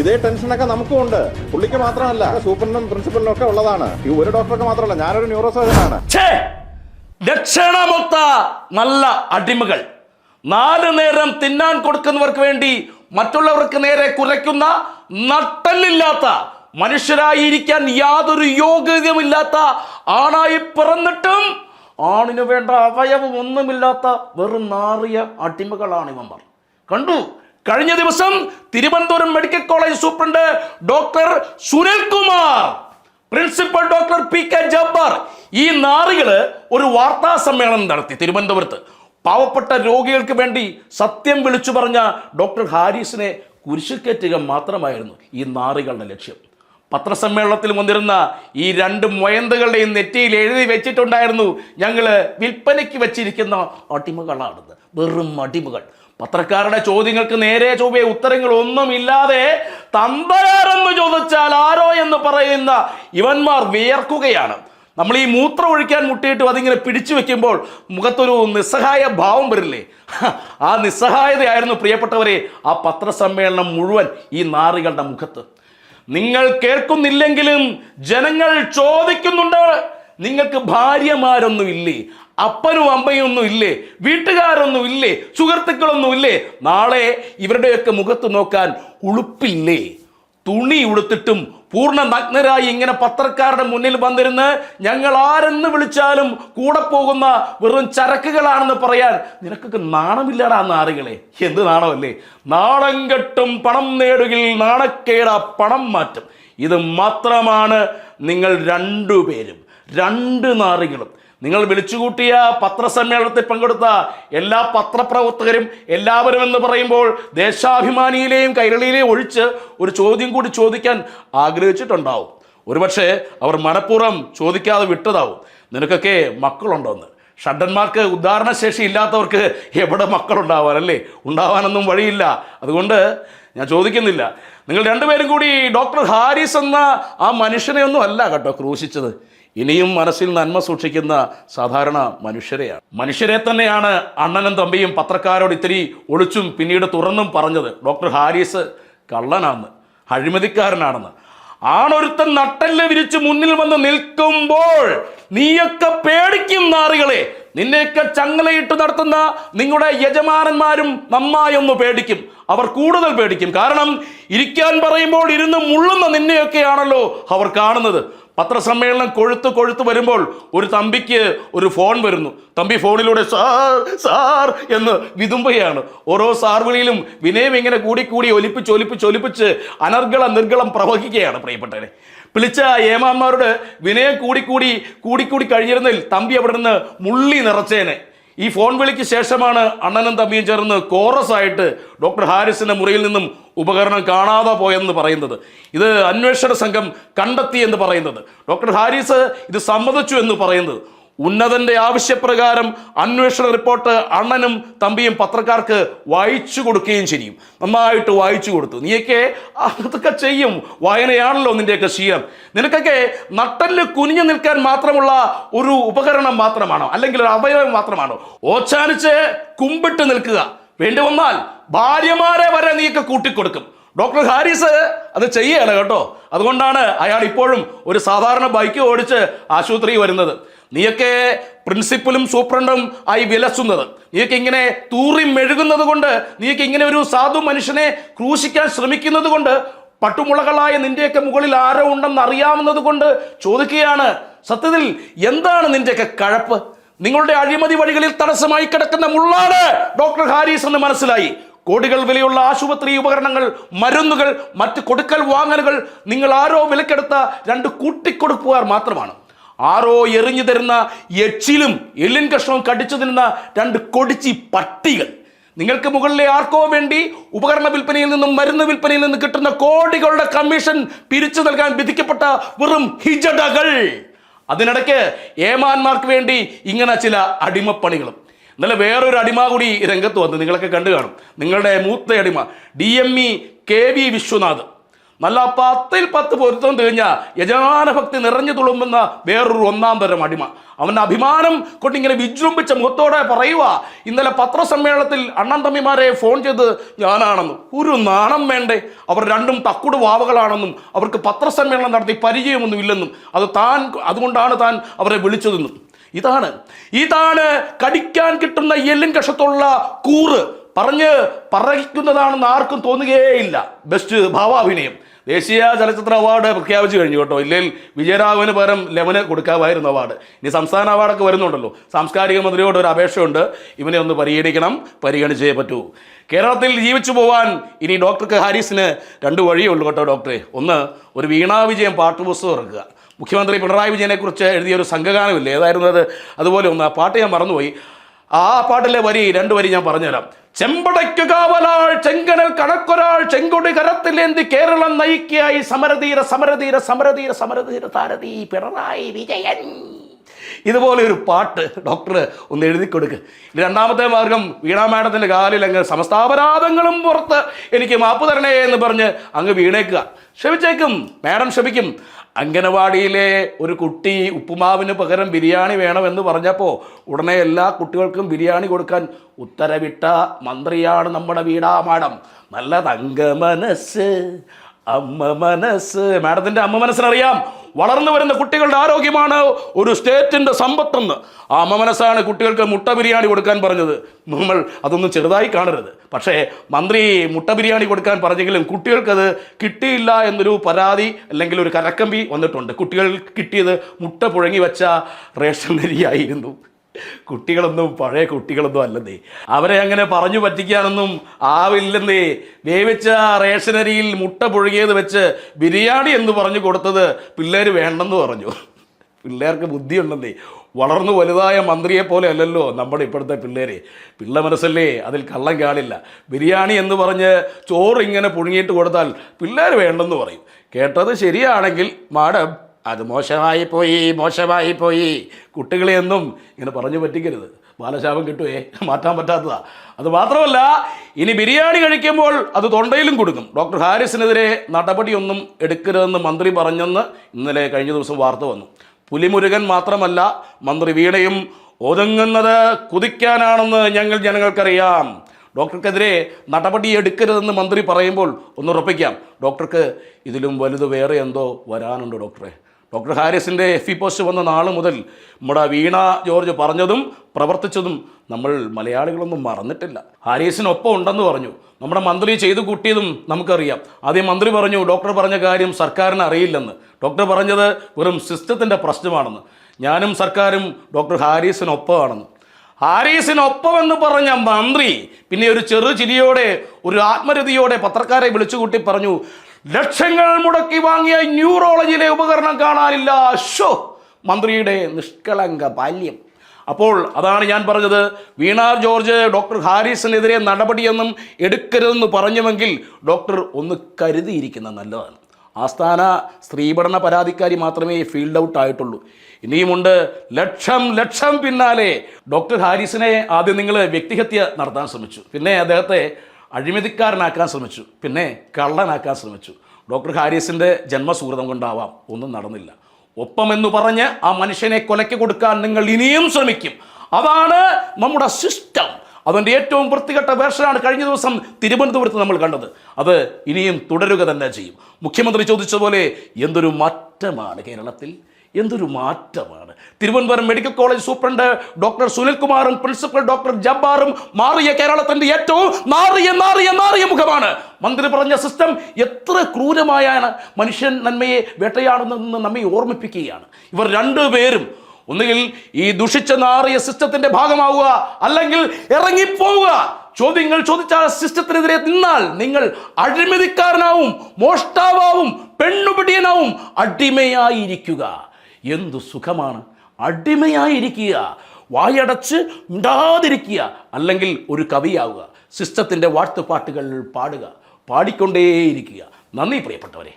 ഇതേ ടെൻഷനൊക്കെ നമുക്കും ഉണ്ട്. പുള്ളിക്ക് മാത്രമല്ല സൂപ്രണ്ടും പ്രിൻസിപ്പലിനും ഒക്കെ ഉള്ളതാണ്. ഈ ഒരു ഡോക്ടർക്ക് മാത്രമല്ല ഞാനൊരു ന്യൂറോ സർജനാണ് ദക്ഷിണമൊത്ത നല്ല അടിമകൾ. നാല് നേരം തിന്നാൻ കൊടുക്കുന്നവർക്ക് വേണ്ടി മറ്റുള്ളവർക്ക് നേരെ കുറയ്ക്കുന്ന നട്ടല്ലില്ലാത്ത മനുഷ്യരായിരിക്കാൻ യാതൊരു യോഗ്യതയുമില്ലാത്ത ആണായി പിറന്നിട്ടും ആണിനു വേണ്ട അവയവം ഒന്നുമില്ലാത്ത വെറും നാറിയ അടിമകളാണ് ഇവന്മാർ. കണ്ടു? കഴിഞ്ഞ ദിവസം Thiruvananthapuram medical college superintendent doctor Sunil Sunilkumar principal doctor P K Jabbar ഈ നാറികൾ ഒരു വാർത്താ സമ്മേളനം നടത്തി തിരുവനന്തപുരത്ത്. പാവപ്പെട്ട രോഗികൾക്ക് വേണ്ടി സത്യം വിളിച്ചു പറഞ്ഞ ഡോക്ടർ ഹാരിസിനെ കുരിശിൽ മാത്രമായിരുന്നു ഈ നാറികളുടെ ലക്ഷ്യം. പത്രസമ്മേളനത്തിൽ വന്നിരുന്ന ഈ രണ്ട് മൊയന്തകളുടെയും നെറ്റിയിൽ എഴുതി വെച്ചിട്ടുണ്ടായിരുന്നു ഞങ്ങൾ വിൽപ്പനയ്ക്ക് വെച്ചിരിക്കുന്ന അടിമകളാണെന്ന് വെറും അടിമകൾ. പത്രക്കാരുടെ ചോദ്യങ്ങൾക്ക് നേരെ ചൊവ്വേ ഉത്തരങ്ങൾ ഒന്നുമില്ലാതെ തമ്പരാറെന്ന് ചോദിച്ചാൽ ആരോ എന്ന് പറയുന്ന ഇവന്മാർ വിയർക്കുകയാണ്. നമ്മൾ ഈ മൂത്രം ഒഴിക്കാൻ മുട്ടിയിട്ട് അതിങ്ങനെ പിടിച്ചു വെക്കുമ്പോൾ മുഖത്തൊരു നിസ്സഹായ ഭാവം വരില്ലേ? ആ നിസ്സഹായതയായിരുന്നു പ്രിയപ്പെട്ടവരെ ആ പത്രസമ്മേളനം മുഴുവൻ ഈ നാറികളുടെ മുഖത്ത്. നിങ്ങൾ കേൾക്കുന്നില്ലെങ്കിലും ജനങ്ങൾ ചോദിക്കുന്നുണ്ട്. നിങ്ങൾക്ക് ഭാര്യമാരൊന്നും ഇല്ലേ അപ്പനും അമ്മയും ഒന്നും ഇല്ലേ? വീട്ടുകാരൊന്നും ഇല്ലേ? സുഹൃത്തുക്കളൊന്നും ഇല്ലേ? നാളെ ഇവരുടെയൊക്കെ മുഖത്ത് നോക്കാൻ ഉളുപ്പില്ലേ? തുണി ഉടുത്തിട്ടും പൂർണ നഗ്നരായി ഇങ്ങനെ പത്രക്കാരുടെ മുന്നിൽ വന്നിരുന്ന് ഞങ്ങൾ ആരെന്ന് വിളിച്ചാലും കൂടെ പോകുന്ന വെറും ചരക്കുകളാണെന്ന് പറയാൻ നിനക്കൊക്കെ നാണമില്ലടാ നാറുകളെ. എന്ത് നാണമല്ലേ? നാണം കെട്ടും പണം നേടുകിൽ നാണക്കേട പണം മാറ്റും. ഇത് മാത്രമാണ് നിങ്ങൾ രണ്ടുപേരും രണ്ട് നാറികളും. നിങ്ങൾ വിളിച്ചുകൂട്ടിയ പത്രസമ്മേളനത്തിൽ പങ്കെടുത്ത എല്ലാ പത്രപ്രവർത്തകരും എല്ലാവരും എന്ന് പറയുമ്പോൾ ദേശാഭിമാനിയിലെയും കൈരളിയിലെയും ഒഴിച്ച് ഒരു ചോദ്യം കൂടി ചോദിക്കാൻ ആഗ്രഹിച്ചിട്ടുണ്ടാവും. ഒരുപക്ഷെ അവർ മനഃപൂർവം ചോദിക്കാതെ വിട്ടതാവും. നിനക്കൊക്കെ മക്കളുണ്ടോന്ന് ഷഡന്മാർക്ക് ഉദാഹരണശേഷി ഇല്ലാത്തവർക്ക് എവിടെ മക്കളുണ്ടാവാൻ അല്ലേ? ഉണ്ടാവാനൊന്നും വഴിയില്ല. അതുകൊണ്ട് ഞാൻ ചോദിക്കുന്നില്ല. നിങ്ങൾ രണ്ടുപേരും കൂടി ഡോക്ടർ ഹാരിസ് എന്ന ആ മനുഷ്യനെ ഒന്നും അല്ല കേട്ടോ ക്രൂശിച്ചത്. ഇനിയും മനസ്സിൽ നന്മ സൂക്ഷിക്കുന്ന സാധാരണ മനുഷ്യരെയാണ്. മനുഷ്യരെ തന്നെയാണ് അണ്ണനും തമ്പിയും പത്രക്കാരോട് ഇത്തിരി ഒളിച്ചും പിന്നീട് തുറന്നും പറഞ്ഞത്. ഡോക്ടർ ഹാരിസ് കള്ളനാണെന്ന് അഴിമതിക്കാരനാണെന്ന്. ആണൊരുത്തൻ നട്ടൽ വിരിച്ച് മുന്നിൽ വന്ന് നിൽക്കുമ്പോൾ നീയൊക്കെ പേടിക്കും നാറികളെ. നിന്നെയൊക്കെ ചങ്ങലയിട്ട് നടത്തുന്ന നിങ്ങളുടെ യജമാനന്മാരും നന്നായി ഒന്ന് പേടിക്കും. അവർ കൂടുതൽ പേടിക്കും. കാരണം ഇരിക്കാൻ പറയുമ്പോൾ ഇരുന്ന് മുള്ളുന്ന നിന്നെയൊക്കെയാണല്ലോ അവർ കാണുന്നത്. പത്രസമ്മേളനം കൊഴുത്ത് കൊഴുത്ത് വരുമ്പോൾ ഒരു തമ്പിക്ക് ഒരു ഫോൺ വരുന്നു. തമ്പി ഫോണിലൂടെ സാർ സാർ എന്ന് വിതുമ്പയാണ് ഓരോ സാർ വിളിയിലും വിനയം ഇങ്ങനെ കൂടി കൂടി ഒലിപ്പിച്ച് ഒലിപ്പിച്ച് ഒലിപ്പിച്ച് അനർഗള നിർഗളം പ്രവഹിക്കുകയാണ് പ്രിയപ്പെട്ടവരെ. വിളിച്ച ഏമാന്മാരുടെ വിനയം കൂടിക്കൂടി കൂടിക്കൂടി കഴിഞ്ഞിരുന്നതിൽ തമ്പി അവിടെ നിന്ന് മുള്ളി നിറച്ചേനെ. ഈ ഫോൺ വിളിക്ക് ശേഷമാണ് അണ്ണനും തമ്മിയും ചേർന്ന് കോറസ് ആയിട്ട് ഡോക്ടർ ഹാരിസിന്റെ മുറിയിൽ നിന്നും ഉപകരണം കാണാതെ പോയെന്ന് പറയുന്നത്. ഇത് അന്വേഷണ സംഘം കണ്ടെത്തി എന്ന് പറയുന്നത്. ഡോക്ടർ ഹാരിസ് ഇത് സമ്മതിച്ചു എന്ന് പറയുന്നത്. ഉന്നതന്റെ ആവശ്യപ്രകാരം അന്വേഷണ റിപ്പോർട്ട് അണ്ണനും തമ്പിയും പത്രക്കാർക്ക് വായിച്ചു കൊടുക്കുകയും ചെയ്യും. നന്നായിട്ട് വായിച്ചു കൊടുത്തു. നീയൊക്കെ അതൊക്കെ ചെയ്യും. വായനയാണല്ലോ നിന്റെയൊക്കെ ശീലം. നിനക്കൊക്കെ നട്ടൽ കുനിഞ്ഞു നിൽക്കാൻ മാത്രമുള്ള ഒരു ഉപകരണം മാത്രമാണോ? അല്ലെങ്കിൽ ഒരു അവയവം മാത്രമാണോ? ഓച്ചാനിച്ച് കുമ്പിട്ട് നിൽക്കുക. വേണ്ടി വന്നാൽ ഭാര്യമാരെ വരെ നീയൊക്കെ കൂട്ടിക്കൊടുക്കും. ഡോക്ടർ ഹാരിസ് അത് ചെയ്യുകയാണ് കേട്ടോ. അതുകൊണ്ടാണ് അയാൾ ഇപ്പോഴും ഒരു സാധാരണ ബൈക്ക് ഓടിച്ച് ആശുപത്രി വരുന്നത്. നീയൊക്കെ പ്രിൻസിപ്പലും സൂപ്രണ്ടും ആയി വിലസുന്നത്. നീയൊക്കെ ഇങ്ങനെ തൂറി മെഴുകുന്നത് കൊണ്ട് നീയൊക്കെ ഇങ്ങനെ ഒരു സാധു മനുഷ്യനെ ക്രൂശിക്കാൻ ശ്രമിക്കുന്നത് കൊണ്ട് പട്ടുമുളകളായ നിന്റെയൊക്കെ മുകളിൽ ആരോ ഉണ്ടെന്ന് അറിയാവുന്നത് കൊണ്ട് ചോദിക്കുകയാണ് സത്യത്തിൽ എന്താണ് നിന്റെയൊക്കെ കഴപ്പ്? നിങ്ങളുടെ അഴിമതി വഴികളിൽ തടസ്സമായി കിടക്കുന്ന മുള്ളാണ് ഡോക്ടർ ഹാരിസ് എന്ന് മനസ്സിലായി. കോടികൾ വിലയുള്ള ആശുപത്രി ഉപകരണങ്ങൾ മരുന്നുകൾ മറ്റ് കൊടുക്കൽ വാങ്ങലുകൾ നിങ്ങൾ ആരോ വിലക്കെടുത്ത രണ്ട് കൂട്ടിക്കൊടുപ്പുകാർ മാത്രമാണ്. ആരോ എറിഞ്ഞു തരുന്ന എച്ചിലും എല്ലിൻ കഷ്ണവും കടിച്ചു തരുന്ന രണ്ട് കൊടിച്ചി പട്ടികൾ. നിങ്ങൾക്ക് മുകളിലെ ആർക്കോ വേണ്ടി ഉപകരണ വിൽപ്പനയിൽ നിന്നും മരുന്ന് വിൽപ്പനയിൽ നിന്നും കിട്ടുന്ന കോടികളുടെ കമ്മീഷൻ പിരിച്ചു നൽകാൻ വിധിക്കപ്പെട്ട വെറും ഹിജടകൾ അതിനിടയ്ക്ക് ഏമാന്മാർക്ക് വേണ്ടി ഇങ്ങനെ ചില അടിമപ്പണികളും. ഇന്നലെ വേറൊരു അടിമ കൂടി രംഗത്ത് വന്ന്. നിങ്ങളൊക്കെ കണ്ടു കാണും. നിങ്ങളുടെ മൂത്ത അടിമ D M E K V Vishwanath. നല്ല പത്തിൽ പത്ത് പൊരുത്തം തികഞ്ഞ യജമാന ഭക്തി നിറഞ്ഞു തുളുമ്പുന്ന വേറൊരു ഒന്നാം തരം അടിമ. അവന്റെ അഭിമാനം കൊണ്ടിങ്ങനെ വിജൃംഭിച്ച മുഖത്തോടെ പറയുക ഇന്നലെ പത്രസമ്മേളനത്തിൽ അണ്ണൻ തമ്മിമാരെ ഫോൺ ചെയ്ത് ഞാനാണെന്ന് ഒരു നാണം വേണ്ടേ? അവർ രണ്ടും തക്കുട് വാവകളാണെന്നും അവർക്ക് പത്രസമ്മേളനം നടത്തി പരിചയമൊന്നും ഇല്ലെന്നും അത് താൻ അതുകൊണ്ടാണ് താൻ അവരെ വിളിച്ചതെന്നും. ഇതാണ് ഇതാണ് കടിക്കാൻ കിട്ടുന്ന എല്ലിൻ കഷത്തുള്ള കൂറ്. പറഞ്ഞ് പറയിക്കുന്നതാണെന്ന് ആർക്കും തോന്നുകയേയില്ല. ബെസ്റ്റ് ഭാവാഭിനയം. ദേശീയ ചലച്ചിത്ര അവാർഡ് പ്രഖ്യാപിച്ചു കഴിഞ്ഞു കേട്ടോ. ഇല്ലെങ്കിൽ വിജയരാഘവന് പകരം ലെവന് കൊടുക്കാമായിരുന്നു അവാർഡ്. ഇനി സംസ്ഥാന അവാർഡൊക്കെ വരുന്നുണ്ടല്ലോ. സാംസ്കാരിക മന്ത്രിയോട് ഒരു അപേക്ഷയുണ്ട്. ഇവനെ ഒന്ന് പരിഗണിക്കണം. പരിഗണിച്ചേ പറ്റൂ. കേരളത്തിൽ ജീവിച്ചു പോവാൻ ഇനി ഡോക്ടർക്ക് ഹാരിസിന് രണ്ട് വഴിയേ ഉള്ളൂ കേട്ടോ ഡോക്ടറെ. ഒന്ന് ഒരു വീണാ വിജയം പാട്ടുപുസ്തകം ഇറക്കുക. മുഖ്യമന്ത്രി പിണറായി വിജയനെക്കുറിച്ച് എഴുതിയ ഒരു സംഘഗാനമില്ലേ? ഏതായിരുന്നു അത്? അതുപോലെ ഒന്ന് ആ പാട്ട് ഞാൻ മറന്നുപോയി. ആ പാട്ടിലെ വരി രണ്ട് വരി ഞാൻ പറഞ്ഞുതരാം. ചെമ്പടയ്ക്കു കാവലാൾ ചെങ്കനൽ കണക്കൊരാൾ ചെങ്കൊടി കരത്തിലേന്തി കേരളം നയിക്കായി സമരധീര സമരധീര സമരധീര സമരധീര താരതീ പിണറായി വിജയൻ. ഇതുപോലെ ഒരു പാട്ട് ഡോക്ടർ ഒന്ന് എഴുതി കൊടുക്ക്. രണ്ടാമത്തെ മാർഗം വീണാ മാഡത്തിന്റെ കാലിൽ അങ്ങ് സമസ്താപരാധങ്ങളും പുറത്ത് എനിക്ക് മാപ്പ് തരണേ എന്ന് പറഞ്ഞ് അങ്ങ് വീണേക്കുക. ക്ഷമിച്ചേക്കും. മാഡം ക്ഷമിക്കും. അംഗനവാടിയിലെ ഒരു കുട്ടി ഉപ്പുമാവിന് പകരം ബിരിയാണി വേണമെന്ന് പറഞ്ഞപ്പോൾ ഉടനെ എല്ലാ കുട്ടികൾക്കും ബിരിയാണി കൊടുക്കാൻ ഉത്തരവിട്ട മന്ത്രിയാണ് നമ്മുടെ വീടാ മാഡം. നല്ല തങ്ക മനസ്സ് അമ്മ മനസ്സ്. മാഡത്തിന്റെ അമ്മ മനസ്സിനറിയാം. വളർന്നു വരുന്ന കുട്ടികളുടെ ആരോഗ്യമാണ് ഒരു സ്റ്റേറ്റിന്റെ സമ്പത്തെന്ന്. ആ അമ്മ മനസ്സാണ് കുട്ടികൾക്ക് മുട്ട ബിരിയാണി കൊടുക്കാൻ പറഞ്ഞത്. നമ്മൾ അതൊന്നും ചെറുതായി കാണരുത്. പക്ഷേ മന്ത്രി മുട്ട ബിരിയാണി കൊടുക്കാൻ പറഞ്ഞെങ്കിലും കുട്ടികൾക്കത് കിട്ടിയില്ല എന്നൊരു പരാതി അല്ലെങ്കിൽ ഒരു കരക്കമ്പി വന്നിട്ടുണ്ട്. കുട്ടികൾ കിട്ടിയത് മുട്ട പുഴങ്ങി വെച്ച റേഷൻ അരിയായിരുന്നു. കുട്ടികളൊന്നും പഴയ കുട്ടികളൊന്നും അല്ലെന്നേ. അവരെ അങ്ങനെ പറഞ്ഞു പറ്റിക്കാനൊന്നും ആവില്ലെന്നേ. വേവിച്ച റേഷനരിയിൽ മുട്ട പുഴുകിയത് വെച്ച് ബിരിയാണി എന്ന് പറഞ്ഞു കൊടുത്തത് പിള്ളേർ വേണ്ടെന്ന് പറഞ്ഞു. പിള്ളേർക്ക് ബുദ്ധിയുണ്ടെന്നേ. വളർന്നു വലുതായ മന്ത്രിയെ പോലെ അല്ലല്ലോ നമ്മുടെ ഇപ്പോഴത്തെ പിള്ളേരെ. പിള്ള മനസ്സല്ലേ അതിൽ കള്ളം കാണില്ല. ബിരിയാണി എന്ന് പറഞ്ഞ് ചോറ് ഇങ്ങനെ പുഴുങ്ങിയിട്ട് കൊടുത്താൽ പിള്ളേർ വേണ്ടെന്ന് പറയും. കേട്ടത് ശരിയാണെങ്കിൽ മാഡം അത് മോശമായി പോയി മോശമായി പോയി. കുട്ടികളെ എന്നും ഇങ്ങനെ പറഞ്ഞു പറ്റിക്കരുത്. ബാലശാപം കിട്ടുവേ മാറ്റാൻ പറ്റാത്തതാ. അത് മാത്രമല്ല ഇനി ബിരിയാണി കഴിക്കുമ്പോൾ അത് തൊണ്ടയിലും കൊടുക്കും. ഡോക്ടർ ഹാരിസിനെതിരെ നടപടിയൊന്നും എടുക്കരുതെന്ന് മന്ത്രി പറഞ്ഞെന്ന് ഇന്നലെ കഴിഞ്ഞ ദിവസം വാർത്ത വന്നു. പുലിമുരുകൻ മാത്രമല്ല മന്ത്രി വീണയും ഒതുങ്ങുന്നത് കുതിക്കാനാണെന്ന് ഞങ്ങൾ ജനങ്ങൾക്കറിയാം. ഡോക്ടർക്കെതിരെ നടപടി എടുക്കരുതെന്ന് മന്ത്രി പറയുമ്പോൾ ഒന്ന് ഉറപ്പിക്കാം. ഡോക്ടർക്ക് ഇതിലും വലുത് വേറെ എന്തോ വരാനുണ്ട് ഡോക്ടറെ. ഡോക്ടർ ഹാരിസിന്റെ എഫ് ഇ പോസ്റ്റ് വന്ന നാൾ മുതൽ നമ്മുടെ വീണ ജോർജ് പറഞ്ഞതും പ്രവർത്തിച്ചതും നമ്മൾ മലയാളികളൊന്നും മറന്നിട്ടില്ല. ഹാരിസിനൊപ്പം ഉണ്ടെന്ന് പറഞ്ഞു. നമ്മുടെ മന്ത്രി ചെയ്തു കൂട്ടിയതും നമുക്കറിയാം. ആദ്യം മന്ത്രി പറഞ്ഞു ഡോക്ടർ പറഞ്ഞ കാര്യം സർക്കാരിന് അറിയില്ലെന്ന്. ഡോക്ടർ പറഞ്ഞത് വെറും സിസ്റ്റത്തിന്റെ പ്രശ്നമാണെന്ന്. ഞാനും സർക്കാരും ഡോക്ടർ ഹാരിസിനൊപ്പമാണെന്ന്. ഹാരീസിനൊപ്പമെന്ന് പറഞ്ഞ മന്ത്രി പിന്നെ ഒരു ചെറു ചിരിയോടെ ഒരു ആത്മരതിയോടെ പത്രക്കാരെ വിളിച്ചുകൂട്ടി പറഞ്ഞു ലക്ഷങ്ങൾ മുടക്കി വാങ്ങിയ ന്യൂറോളജിയിലെ ഉപകരണം കാണാനില്ല. ഷോ മന്ത്രിയുടെ നിഷ്കളങ്ക ബാല്യം. അപ്പോൾ അതാണ് ഞാൻ പറഞ്ഞത്. വീണാർ ജോർജ് ഡോക്ടർ ഹാരിസിനെതിരെ നടപടിയൊന്നും എടുക്കരുതെന്ന് പറഞ്ഞുവെങ്കിൽ ഡോക്ടർ ഒന്ന് കരുതിയിരിക്കുന്ന നല്ലതാണ്. ആസ്ഥാന സ്ത്രീപഠന പരാതിക്കാരി മാത്രമേ ഫീൽഡ് ഔട്ട് ആയിട്ടുള്ളൂ. ഇനിയുമുണ്ട് ലക്ഷം ലക്ഷം പിന്നാലെ. ഡോക്ടർ ഹാരിസിനെ ആദ്യം നിങ്ങൾ വ്യക്തിഹത്യ നടത്താൻ ശ്രമിച്ചു. പിന്നെ അദ്ദേഹത്തെ അഴിമതിക്കാരനാക്കാൻ ശ്രമിച്ചു. പിന്നെ കള്ളനാക്കാൻ ശ്രമിച്ചു. ഡോക്ടർ ഹാരിസിന്റെ ജന്മസുഹൃതം കൊണ്ടാവാം. ഒന്നും നടന്നില്ല. ഒപ്പമെന്ന് പറഞ്ഞ് ആ മനുഷ്യനെ കൊലയ്ക്ക് കൊടുക്കാൻ നിങ്ങൾ ഇനിയും ശ്രമിക്കും. അതാണ് നമ്മുടെ സിസ്റ്റം അതിന്റെ ഏറ്റവും വൃത്തികെട്ട വേർഷനാണ് കഴിഞ്ഞ ദിവസം തിരുവനന്തപുരത്ത് നമ്മൾ കണ്ടത്. അത് ഇനിയും തുടരുക തന്നെ ചെയ്യും. മുഖ്യമന്ത്രി ചോദിച്ച പോലെ എന്തൊരു മാറ്റമാണ് കേരളത്തിൽ? എന്തൊരു മാറ്റമാണ്. Thiruvananthapuram medical college superintendent doctor സുനിൽകുമാറും principal doctor ജബ്ബാറും മാറിയ കേരളത്തിന്റെ ഏറ്റവും മാറിയ മാറിയ മാറിയ മുഖമാണ്. മന്ത്രി പറഞ്ഞ സിസ്റ്റം എത്ര ക്രൂരമായാണ്. മനുഷ്യൻ നന്മയെ വേട്ടയാടുന്നതെന്ന് നമ്മെ ഓർമ്മിപ്പിക്കുകയാണ്. ഇവർ രണ്ടുപേരും ഒന്നുകിൽ ഈ ദുഷിച്ച നാറിയ സിസ്റ്റത്തിന്റെ ഭാഗമാവുക അല്ലെങ്കിൽ ഇറങ്ങിപ്പോവുക. ചോദ്യങ്ങൾ ചോദിച്ചാൽ സിസ്റ്റത്തിനെതിരെ നിന്നാൽ നിങ്ങൾ അഴിമതിക്കാരനാവും മോഷ്ടാവാവും പെണ്ണുപിടിയനാവും അടിമയായിരിക്കുക. എന്തു സുഖമാണ്? അടിമയായിരിക്കുക. വായടച്ച് മിണ്ടാതിരിക്കുക. അല്ലെങ്കിൽ ഒരു കവിയാവുക. സിസ്റ്റത്തിന്റെ വാഴ്ത്തുപാട്ടുകൾ പാടുക. പാടിക്കൊണ്ടേയിരിക്കുക. നന്ദി പ്രിയപ്പെട്ടവരെ.